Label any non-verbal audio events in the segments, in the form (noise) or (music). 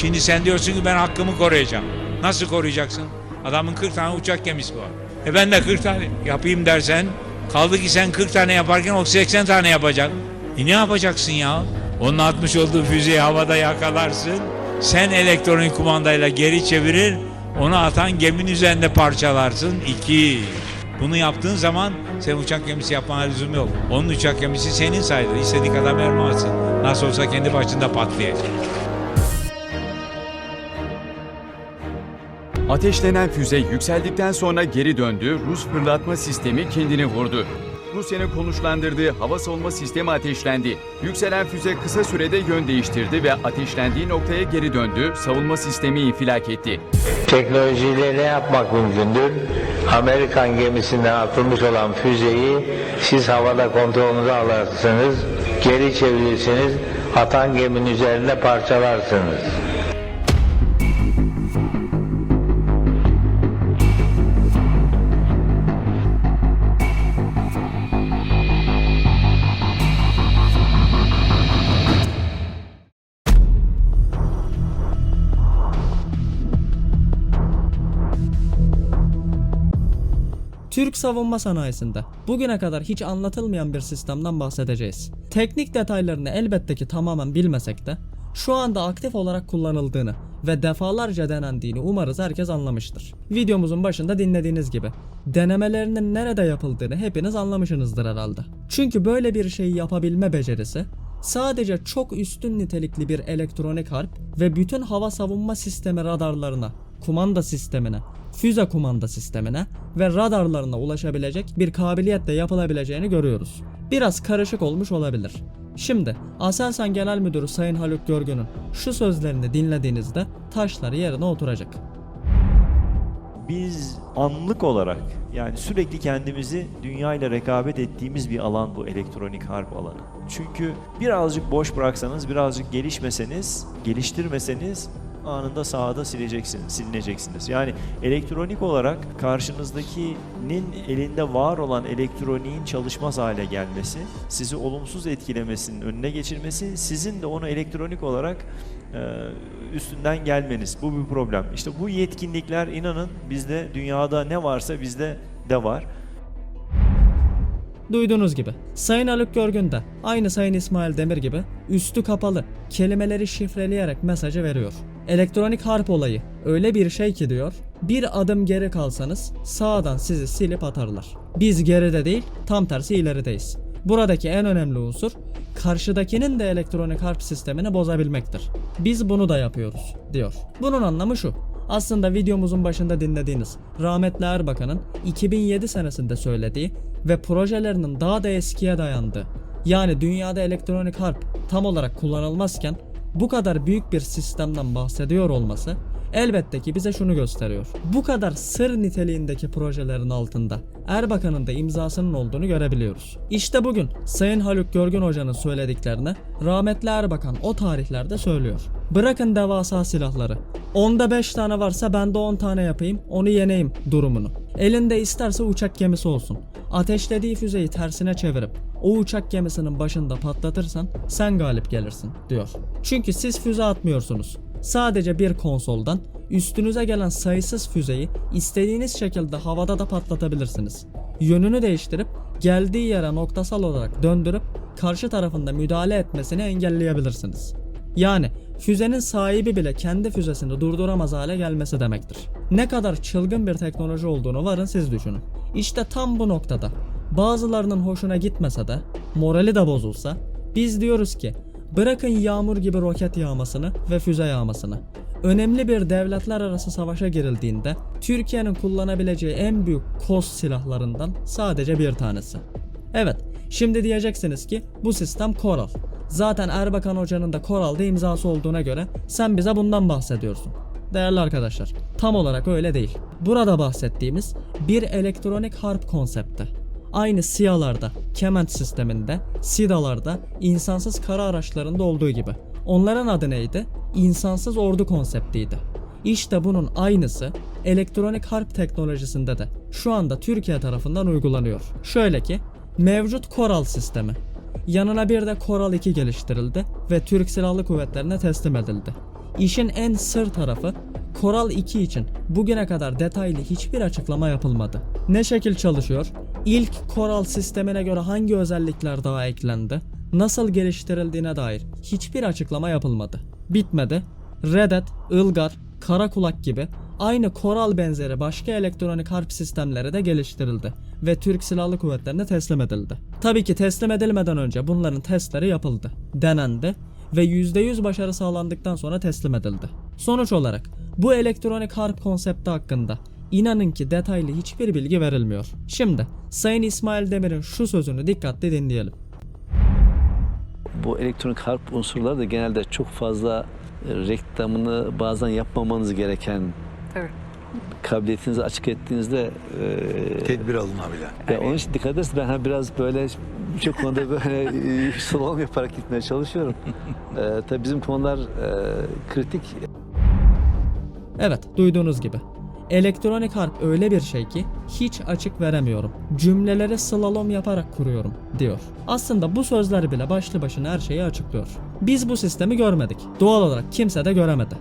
Şimdi sen diyorsun ki ben hakkımı koruyacağım. Nasıl koruyacaksın? Adamın 40 tane uçak gemisi var. E ben de 40 tane yapayım dersen kaldı ki sen 40 tane yaparken o 80 tane yapacak. E ne yapacaksın ya? Onun atmış olduğu füzeyi havada yakalarsın. Sen elektronik kumandayla geri çevirir. Onu atan geminin üzerinde parçalarsın. İki. Bunu yaptığın zaman sen uçak gemisi yapmana lüzum yok. Onun uçak gemisi senin sayılır. İstediği kadar mermi. Nasıl olsa kendi başında patlayacak. Ateşlenen füze yükseldikten sonra geri döndü, Rus fırlatma sistemi kendini vurdu. Rusya'nın konuşlandırdığı hava savunma sistemi ateşlendi. Yükselen füze kısa sürede yön değiştirdi ve ateşlendiği noktaya geri döndü, savunma sistemi infilak etti. Teknolojiyle ne yapmak mümkündür? Amerikan gemisinden atılmış olan füzeyi siz havada kontrolünüzü alırsınız, geri çevirirsiniz, atan geminin üzerinde parçalarsınız. Türk savunma sanayisinde bugüne kadar hiç anlatılmayan bir sistemden bahsedeceğiz. Teknik detaylarını elbette ki tamamen bilmesek de şu anda aktif olarak kullanıldığını ve defalarca denendiğini umarız herkes anlamıştır. Videomuzun başında dinlediğiniz gibi denemelerinin nerede yapıldığını hepiniz anlamışsınızdır herhalde. Çünkü böyle bir şeyi yapabilme becerisi sadece çok üstün nitelikli bir elektronik harp ve bütün hava savunma sistemi radarlarına, kumanda sistemine, füze kumanda sistemine ve radarlarına ulaşabilecek bir kabiliyetle yapılabileceğini görüyoruz. Biraz karışık olmuş olabilir. Şimdi Aselsan Genel Müdürü Sayın Haluk Görgün'ün şu sözlerini dinlediğinizde taşlar yerine oturacak. Biz anlık olarak yani sürekli kendimizi dünya ile rekabet ettiğimiz bir alan bu elektronik harp alanı. Çünkü birazcık boş bıraksanız, birazcık gelişmeseniz, geliştirmeseniz anında sahada sileceksiniz, silineceksiniz. Yani elektronik olarak karşınızdakinin elinde var olan elektroniğin çalışmaz hale gelmesi, sizi olumsuz etkilemesinin önüne geçirmesi, sizin de onu elektronik olarak e, üstünden gelmeniz. Bu bir problem. İşte bu yetkinlikler inanın bizde dünyada ne varsa bizde de var. Duyduğunuz gibi Sayın Haluk Görgün de aynı Sayın İsmail Demir gibi üstü kapalı kelimeleri şifreleyerek mesajı veriyor. Elektronik harp olayı öyle bir şey ki diyor bir adım geri kalsanız sağdan sizi silip atarlar. Biz geride değil tam tersi ilerideyiz. Buradaki en önemli unsur karşıdakinin de elektronik harp sistemini bozabilmektir. Biz bunu da yapıyoruz diyor. Bunun anlamı şu. Aslında videomuzun başında dinlediğiniz rahmetli Erbakan'ın 2007 senesinde söylediği ve projelerinin daha da eskiye dayandığı yani dünyada elektronik harp tam olarak kullanılmazken bu kadar büyük bir sistemden bahsediyor olması elbette ki bize şunu gösteriyor. Bu kadar sır niteliğindeki projelerin altında Erbakan'ın da imzasının olduğunu görebiliyoruz. İşte bugün Sayın Haluk Görgün Hoca'nın söylediklerini rahmetli Erbakan o tarihlerde söylüyor. Bırakın devasa silahları. Onda 5 tane varsa ben de 10 tane yapayım onu yeneyim durumunu. Elinde isterse uçak gemisi olsun. Ateşlediği füzeyi tersine çevirip o uçak gemisinin başında patlatırsan sen galip gelirsin diyor. Çünkü siz füze atmıyorsunuz. Sadece bir konsoldan üstünüze gelen sayısız füzeyi istediğiniz şekilde havada da patlatabilirsiniz. Yönünü değiştirip geldiği yere noktasal olarak döndürüp karşı tarafında müdahale etmesini engelleyebilirsiniz. Yani füzenin sahibi bile kendi füzesini durduramaz hale gelmesi demektir. Ne kadar çılgın bir teknoloji olduğunu varın siz düşünün. İşte tam bu noktada bazılarının hoşuna gitmese de morali de bozulsa biz diyoruz ki bırakın yağmur gibi roket yağmasını ve füze yağmasını. Önemli bir devletler arası savaşa girildiğinde Türkiye'nin kullanabileceği en büyük kos silahlarından sadece bir tanesi. Evet, şimdi diyeceksiniz ki bu sistem Koral. Zaten Erbakan Hoca'nın da Koral'da imzası olduğuna göre sen bize bundan bahsediyorsun. Değerli arkadaşlar, tam olarak öyle değil. Burada bahsettiğimiz bir elektronik harp konsepti. Aynı SİHA'larda, Kement sisteminde, SİDA'larda, insansız kara araçlarında olduğu gibi. Onların adı neydi? İnsansız ordu konseptiydi. İşte bunun aynısı elektronik harp teknolojisinde de şu anda Türkiye tarafından uygulanıyor. Şöyle ki mevcut Koral sistemi. Yanına bir de Koral 2 geliştirildi ve Türk Silahlı Kuvvetlerine teslim edildi. İşin en sır tarafı Coral 2 için bugüne kadar detaylı hiçbir açıklama yapılmadı. Ne şekil çalışıyor? İlk Coral sistemine göre hangi özellikler daha eklendi? Nasıl geliştirildiğine dair hiçbir açıklama yapılmadı. Bitmedi. Red Hat, Ilgar, Karakulak gibi aynı Coral benzeri başka elektronik harp sistemleri de geliştirildi ve Türk Silahlı Kuvvetleri'ne teslim edildi. Tabii ki teslim edilmeden önce bunların testleri yapıldı, denendi ve %100 başarı sağlandıktan sonra teslim edildi. Sonuç olarak bu elektronik harp konsepti hakkında inanın ki detaylı hiçbir bilgi verilmiyor. Şimdi Sayın İsmail Demir'in şu sözünü dikkatle dinleyelim. Bu elektronik harp unsurları da genelde çok fazla e, reklamını bazen yapmamanız gereken Tabii. kabiliyetinizi açık ettiğinizde e, Tedbir alın abiler. ve onun için dikkat ederseniz ben ha biraz böyle birçok konuda böyle (laughs) e, slalom yaparak gitmeye çalışıyorum. e, tabii bizim konular e, kritik. Evet, duyduğunuz gibi. Elektronik harp öyle bir şey ki hiç açık veremiyorum. Cümleleri slalom yaparak kuruyorum diyor. Aslında bu sözler bile başlı başına her şeyi açıklıyor. Biz bu sistemi görmedik. Doğal olarak kimse de göremedi.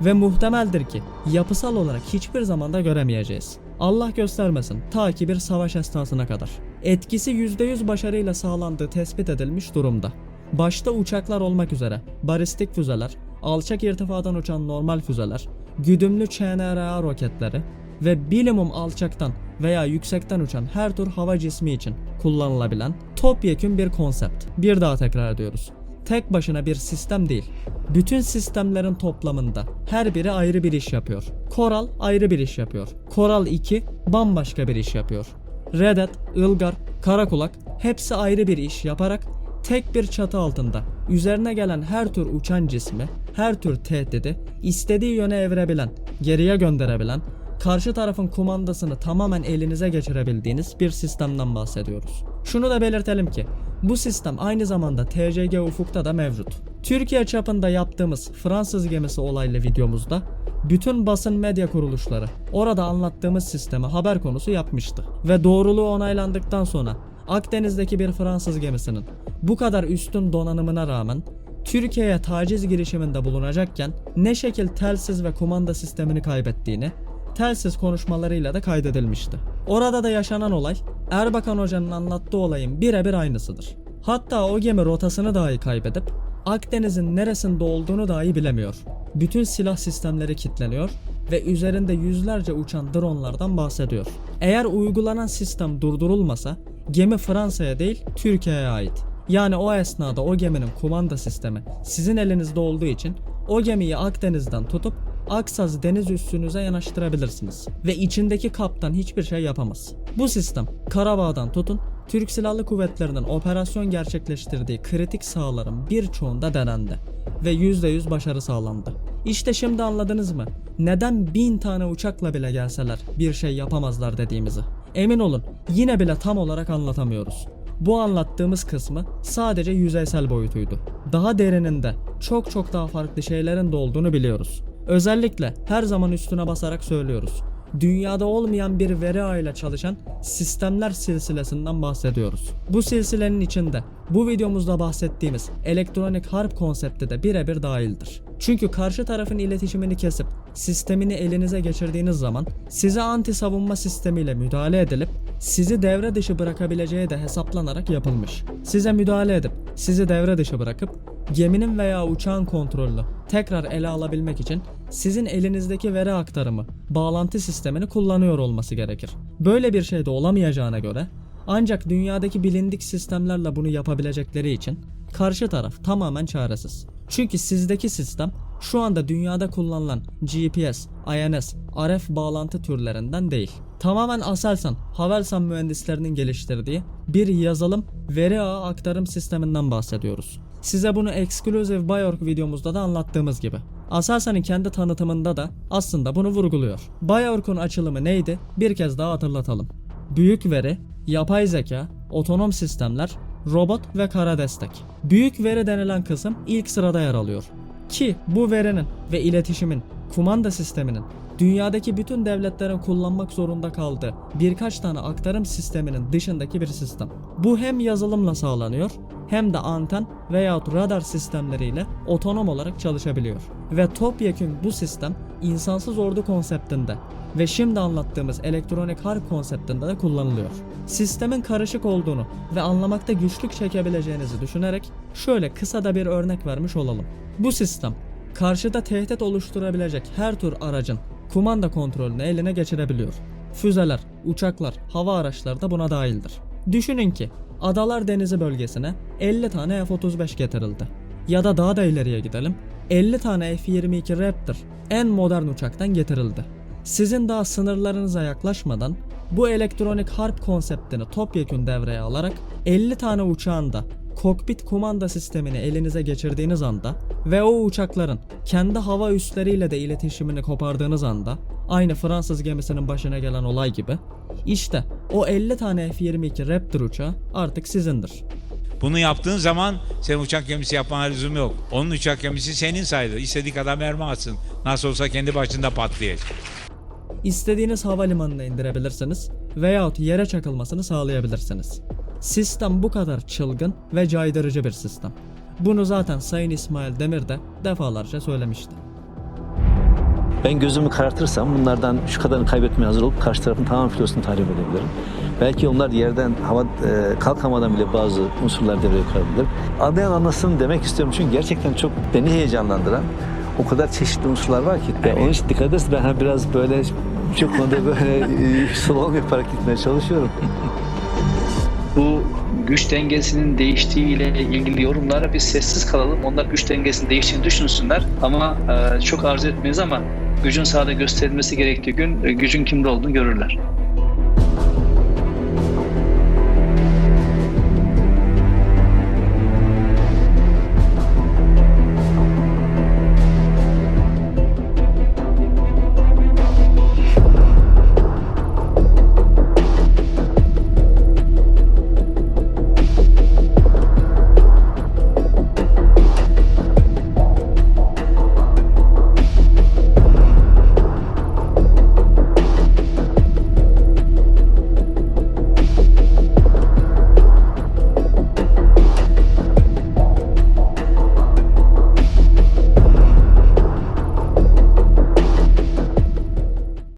Ve muhtemeldir ki yapısal olarak hiçbir zamanda göremeyeceğiz. Allah göstermesin ta ki bir savaş esnasına kadar. Etkisi %100 başarıyla sağlandığı tespit edilmiş durumda. Başta uçaklar olmak üzere balistik füzeler, alçak irtifadan uçan normal füzeler, güdümlü ÇNRA roketleri ve bilimum alçaktan veya yüksekten uçan her tür hava cismi için kullanılabilen topyekün bir konsept. Bir daha tekrar ediyoruz. Tek başına bir sistem değil. Bütün sistemlerin toplamında her biri ayrı bir iş yapıyor. Coral ayrı bir iş yapıyor. Coral 2 bambaşka bir iş yapıyor. Red Hat, Ilgar, Karakulak hepsi ayrı bir iş yaparak tek bir çatı altında üzerine gelen her tür uçan cismi, her tür tehdidi istediği yöne evirebilen, geriye gönderebilen, karşı tarafın kumandasını tamamen elinize geçirebildiğiniz bir sistemden bahsediyoruz. Şunu da belirtelim ki bu sistem aynı zamanda TCG Ufuk'ta da mevcut. Türkiye çapında yaptığımız Fransız gemisi olaylı videomuzda bütün basın medya kuruluşları orada anlattığımız sistemi haber konusu yapmıştı. Ve doğruluğu onaylandıktan sonra Akdeniz'deki bir Fransız gemisinin bu kadar üstün donanımına rağmen Türkiye'ye taciz girişiminde bulunacakken ne şekil telsiz ve kumanda sistemini kaybettiğini telsiz konuşmalarıyla da kaydedilmişti. Orada da yaşanan olay Erbakan Hoca'nın anlattığı olayın birebir aynısıdır. Hatta o gemi rotasını dahi kaybedip Akdeniz'in neresinde olduğunu dahi bilemiyor. Bütün silah sistemleri kilitleniyor ve üzerinde yüzlerce uçan dronlardan bahsediyor. Eğer uygulanan sistem durdurulmasa gemi Fransa'ya değil Türkiye'ye ait. Yani o esnada o geminin kumanda sistemi sizin elinizde olduğu için o gemiyi Akdeniz'den tutup Aksaz deniz üssünüze yanaştırabilirsiniz. Ve içindeki kaptan hiçbir şey yapamaz. Bu sistem Karabağ'dan tutun Türk Silahlı Kuvvetleri'nin operasyon gerçekleştirdiği kritik sahaların birçoğunda denendi ve %100 başarı sağlandı. İşte şimdi anladınız mı? Neden bin tane uçakla bile gelseler bir şey yapamazlar dediğimizi. Emin olun yine bile tam olarak anlatamıyoruz. Bu anlattığımız kısmı sadece yüzeysel boyutuydu. Daha derininde çok çok daha farklı şeylerin de olduğunu biliyoruz. Özellikle her zaman üstüne basarak söylüyoruz. Dünyada olmayan bir veri ağıyla çalışan sistemler silsilesinden bahsediyoruz. Bu silsilenin içinde bu videomuzda bahsettiğimiz elektronik harp konsepti de birebir dahildir. Çünkü karşı tarafın iletişimini kesip sistemini elinize geçirdiğiniz zaman size anti savunma sistemiyle müdahale edilip sizi devre dışı bırakabileceği de hesaplanarak yapılmış. Size müdahale edip sizi devre dışı bırakıp geminin veya uçağın kontrolünü tekrar ele alabilmek için sizin elinizdeki veri aktarımı, bağlantı sistemini kullanıyor olması gerekir. Böyle bir şey de olamayacağına göre ancak dünyadaki bilindik sistemlerle bunu yapabilecekleri için karşı taraf tamamen çaresiz. Çünkü sizdeki sistem şu anda dünyada kullanılan GPS, INS, RF bağlantı türlerinden değil. Tamamen Aselsan, Havelsan mühendislerinin geliştirdiği bir yazılım veri ağı aktarım sisteminden bahsediyoruz. Size bunu Exclusive Bayork videomuzda da anlattığımız gibi. Aselsan'ın kendi tanıtımında da aslında bunu vurguluyor. Bayork'un açılımı neydi? Bir kez daha hatırlatalım. Büyük veri, yapay zeka, otonom sistemler, robot ve kara destek. Büyük veri denilen kısım ilk sırada yer alıyor. Ki bu verinin ve iletişimin, kumanda sisteminin dünyadaki bütün devletlerin kullanmak zorunda kaldığı birkaç tane aktarım sisteminin dışındaki bir sistem. Bu hem yazılımla sağlanıyor hem de anten veyahut radar sistemleriyle otonom olarak çalışabiliyor. Ve topyekün bu sistem insansız ordu konseptinde ve şimdi anlattığımız elektronik harp konseptinde de kullanılıyor. Sistemin karışık olduğunu ve anlamakta güçlük çekebileceğinizi düşünerek şöyle kısa da bir örnek vermiş olalım. Bu sistem karşıda tehdit oluşturabilecek her tür aracın kumanda kontrolünü eline geçirebiliyor. Füzeler, uçaklar, hava araçları da buna dahildir. Düşünün ki Adalar Denizi bölgesine 50 tane F-35 getirildi. Ya da daha da ileriye gidelim. 50 tane F-22 Raptor en modern uçaktan getirildi. Sizin daha sınırlarınıza yaklaşmadan bu elektronik harp konseptini topyekün devreye alarak 50 tane uçağın da kokpit kumanda sistemini elinize geçirdiğiniz anda ve o uçakların kendi hava üsleriyle de iletişimini kopardığınız anda aynı Fransız gemisinin başına gelen olay gibi işte o 50 tane F-22 Raptor uçağı artık sizindir. Bunu yaptığın zaman sen uçak gemisi yapmana lüzum yok. Onun uçak gemisi senin sayılır. İstediği kadar mermi atsın. Nasıl olsa kendi başında patlayacak. İstediğiniz havalimanına indirebilirsiniz veyahut yere çakılmasını sağlayabilirsiniz. Sistem bu kadar çılgın ve caydırıcı bir sistem. Bunu zaten Sayın İsmail Demir de defalarca söylemişti. Ben gözümü karartırsam bunlardan şu kadarını kaybetmeye hazır olup karşı tarafın tamam filosunu tahrip edebilirim. Belki onlar yerden hava e, kalkamadan bile bazı unsurlar devreye koyabilir. Anlayan anlasın demek istiyorum çünkü gerçekten çok beni heyecanlandıran o kadar çeşitli unsurlar var ki. Ve onun için dikkat ederseniz ben biraz böyle birçok konuda böyle e, slow yaparak gitmeye çalışıyorum. (laughs) bu güç dengesinin değiştiği ile ilgili yorumlara biz sessiz kalalım. Onlar güç dengesinin değiştiğini düşünsünler ama e, çok arzu etmeyiz ama gücün sahada gösterilmesi gerektiği gün e, gücün kimde olduğunu görürler.